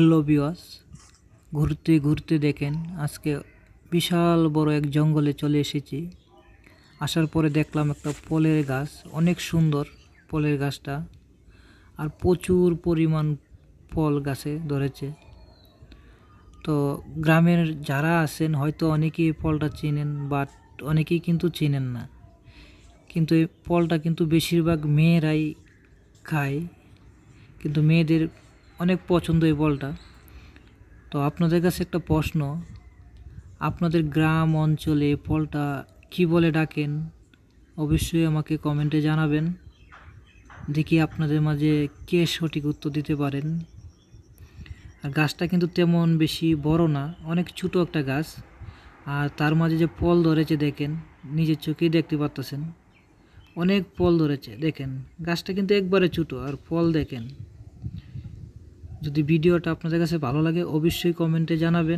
Hello বিওয়াস ঘুরতে ঘুরতে দেখেন, আজকে বিশাল বড় এক জঙ্গলে চলে এসেছি। আসার পরে দেখলাম একটা ফলের গাছ, অনেক সুন্দর ফলের গাছটা, আর প্রচুর পরিমাণ ফল গাছে ধরেছে। তো গ্রামের যারা আছেন, হয়তো অনেকেই ফলটা চেনেন, বাট অনেকেই কিন্তু চেনেন না। কিন্তু এই ফলটা কিন্তু বেশিরভাগ মেয়েরাই খায়, কিন্তু মেয়েদের অনেক পছন্দ এই ফলটা তো আপনাদের কাছে একটা প্রশ্ন, আপনাদের গ্রাম অঞ্চলে ফলটা কী বলে ডাকেন? অবশ্যই আমাকে কমেন্টে জানাবেন। দেখি আপনাদের মাঝে কে সঠিক উত্তর দিতে পারেন। আর গাছটা কিন্তু তেমন বেশি বড় না, অনেক ছোটো একটা গাছ। আর তার মাঝে যে ফল ধরেছে দেখেন, নিজের চোখেই দেখতে পারতেছেন। অনেক ফল ধরেছে, দেখেন। গাছটা কিন্তু একবারে ছোটো, আর ফল দেখেন। যদি ভিডিওটা আপনাদের কাছে ভালো লাগে অবশ্যই কমেন্টে জানাবেন।